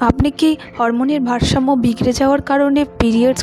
আপনি কি হরমোনের ভারসাম্য বিগড়ে যাওয়ার কারণে পিরিয়ডস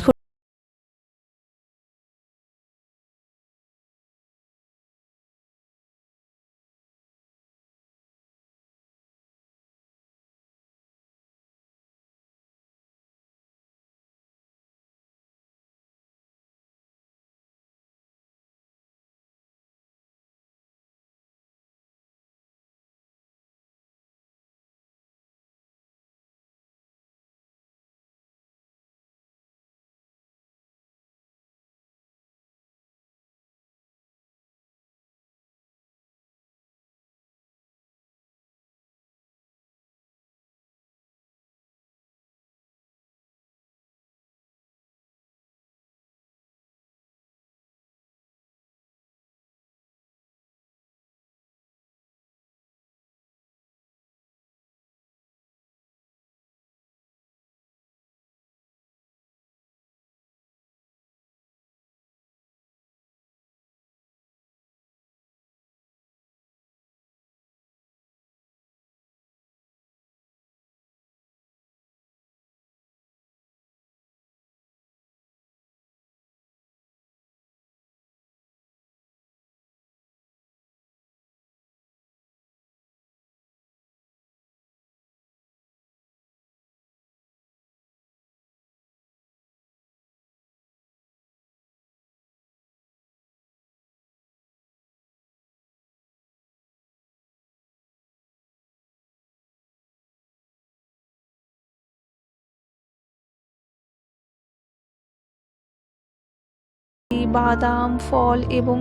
বাদাম, ফল এবং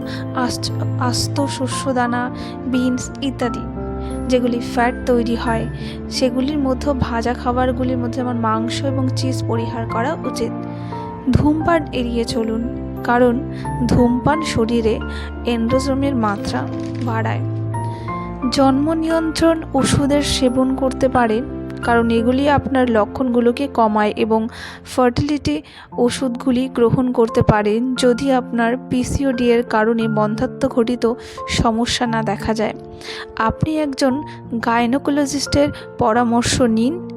আস্ত শস্যদানা, বিনস ইত্যাদি, যেগুলি ফ্যাট তৈরি হয়। সেগুলির মধ্যে ভাজা খাবারগুলির মধ্যে যেমন মাংস এবং চিজ পরিহার করা উচিত। ধূমপান এড়িয়ে চলুন, কারণ ধূমপান শরীরে এন্ড্রোজমের মাত্রা বাড়ায়। জন্ম নিয়ন্ত্রণ ওষুধের সেবন করতে পারেন কারণ এগুলি আপনার লক্ষণগুলোকে কমায় এবং ফার্টিলিটি ওষুধগুলি গ্রহণ করতে পারেন যদি আপনার পিসিওডি এর কারণে বন্ধ্যাত্ব ঘটিত সমস্যা না দেখা যায়। আপনি একজন গাইনোকোলজিস্টের পরামর্শ নিন।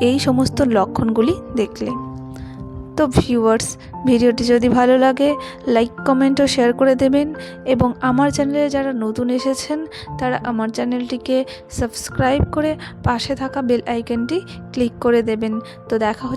এই সমস্ত লক্ষণগুলি দেখলে। তো ভিউয়ার্স ভিডিওটি যদি ভালো লাগে লাইক কমেন্ট ও শেয়ার করে দেবেন। এবং আমার চ্যানেলে যারা নতুন এসেছেন, তারা আমার চ্যানেলটিকে সাবস্ক্রাইব করে পাশে থাকা বেল আইকনটি ক্লিক করে দেবেন। তো দেখা হচ্ছে